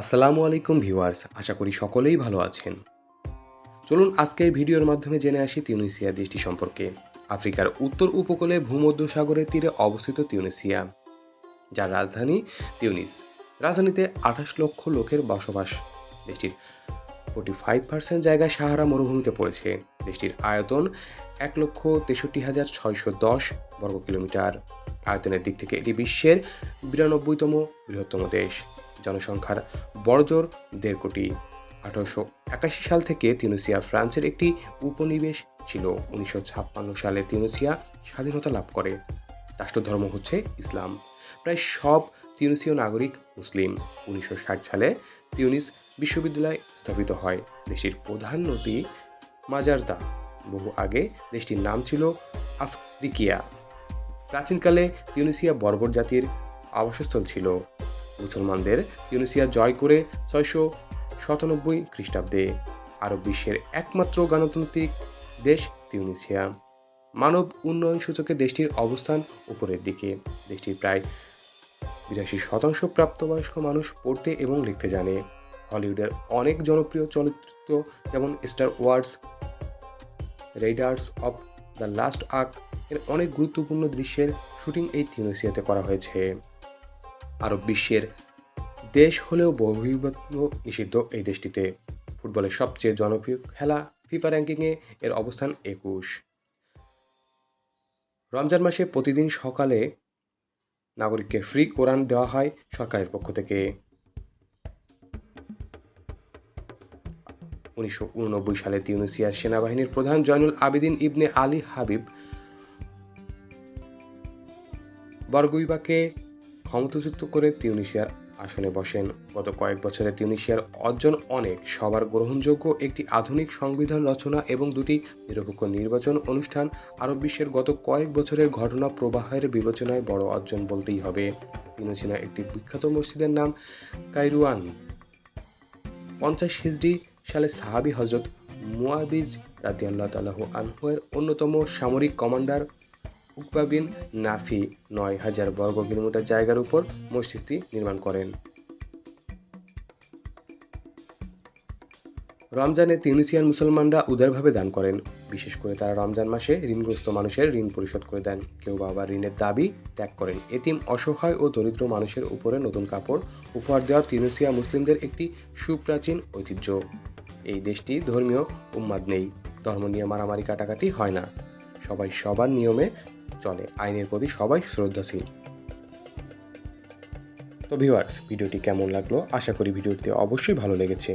আসসালামু আলাইকুম ভিউয়ার্স, আশা করি সকলেই ভালো আছেন। চলুন আজকের ভিডিওর মাধ্যমে জেনে আসি তিউনিসিয়া দেশটি সম্পর্কে। আফ্রিকার উত্তর উপকূলে ভূমধ্যসাগরের তীরে অবস্থিত তিউনিসিয়া, যার রাজধানী তিউনিস। রাজধানীতে আঠাশ লক্ষ লোকের বসবাস। দেশটির ফোর্টি ফাইভ পার্সেন্ট জায়গা সাহারা মরুভূমিতে পড়েছে। দেশটির আয়তন এক লক্ষ তেষট্টি হাজার ছয়শো দশ বর্গ কিলোমিটার আয়তনের দিক থেকে এটি বিশ্বের বিরানব্বইতম বৃহত্তম দেশ। জনসংখ্যার বড়জোর দেড় কোটি। আঠারোশো একাশি সাল থেকে তিউনিসিয়া, ফ্রান্সের একটি উপনিবেশ ছিল। উনিশশো ছাপ্পান্ন সালে তিউনিসিয়া স্বাধীনতা লাভ করে। রাষ্ট্রধর্ম হচ্ছে ইসলাম। প্রায় সব তিউনিসীয় নাগরিক মুসলিম। উনিশশো ষাট সালে তিউনিস বিশ্ববিদ্যালয় স্থাপিত হয়। দেশটির প্রধান নদী মাজারদা। বহু আগে দেশটির নাম ছিল আফ্রিকিয়া। প্রাচীনকালে তিউনিসিয়া বর্বর জাতির আবাসস্থল ছিল। মুসলমানদের তিউনিসিয়া জয় করে ছয়শো সাতানব্বই খ্রিস্টাব্দে আরব বিশ্বের একমাত্র গণতান্ত্রিক দেশ তিউনিসিয়া। মানব উন্নয়ন সূচকে দেশটির অবস্থান উপরের দিকে। দেশটির প্রায় বিরাশি শতাংশ প্রাপ্তবয়স্ক মানুষ পড়তে এবং লিখতে জানে। হলিউডের অনেক জনপ্রিয় চলচ্চিত্র যেমন Star Wars, Raiders of the Lost Ark এর অনেক গুরুত্বপূর্ণ দৃশ্যের শুটিং এই তিউনিসিয়াতে করা হয়েছে। আরব বিশ্বের দেশ হলেও বহির্ভূত নিষিদ্ধ এই দেশটিতে। ফুটবলের সবচেয়ে জনপ্রিয় খেলা ফিফা র্যাঙ্কিংয়ে এর অবস্থান একুশ। রমজান মাসে প্রতিদিন সকালে নাগরিককে ফ্রি কোরআন দেওয়া হয় সরকারের পক্ষ থেকে। উনিশশো উননব্বই সালে তিউনিসিয়ার সেনাবাহিনীর প্রধান জয়নুল আবেদিন ইবনে আলী হাবিব বরগুইবাকে ক্ষমতাচ্যুত করে তিউনিশিয়ার আসনে বসেন। গত কয়েক বছরে তিউনিশিয়ার অর্জন অনেক। সবার গ্রহণযোগ্য একটি আধুনিক সংবিধান রচনা এবং দুটি নিরপেক্ষ নির্বাচন অনুষ্ঠান আরব বিশ্বের গত কয়েক বছরের ঘটনা প্রবাহের বিবেচনায় বড় অর্জন বলতেই হবে। তিউনিসিয়ার একটি বিখ্যাত মসজিদের নাম কাইরুয়ান। পঞ্চাশ হিজড়ি সালে সাহাবি হজরত মুয়াবিজ রাদিয়াল্লাহ তালাহু আনহুয়ের অন্যতম সামরিক কমান্ডার উকবা বিন নাফি নয় হাজার বর্গ কিলোমিটার জায়গার উপর মসজিদটি নির্মাণ করেন। রমজানে তিউনিসিয়ান মুসলমানরা উদারভাবে দান করেন। বিশেষ করে তারা রমজান মাসে ঋণগ্রস্ত মানুষের ঋণ পরিশোধ করে দেন। কেউ বাবা ঋণের দাবি ত্যাগ করেন। এতিম অসহায় ও দরিদ্র মানুষের উপরে নতুন কাপড় উপহার দেওয়া তিউনিসিয়া মুসলিমদের একটি সুপ্রাচীন ঐতিহ্য। এই দেশটি ধর্মীয় উন্মাদ নেই। ধর্ম নিয়ে মারামারি কাটাকাটি হয় না। সবাই সবার নিয়মে চলে। আইনের প্রতি সবাই শ্রদ্ধাশীল। তো ভিউয়ার্স ভিডিওটি কেমন লাগল? আশা করি ভিডিওটি অবশ্যই ভালো লেগেছে।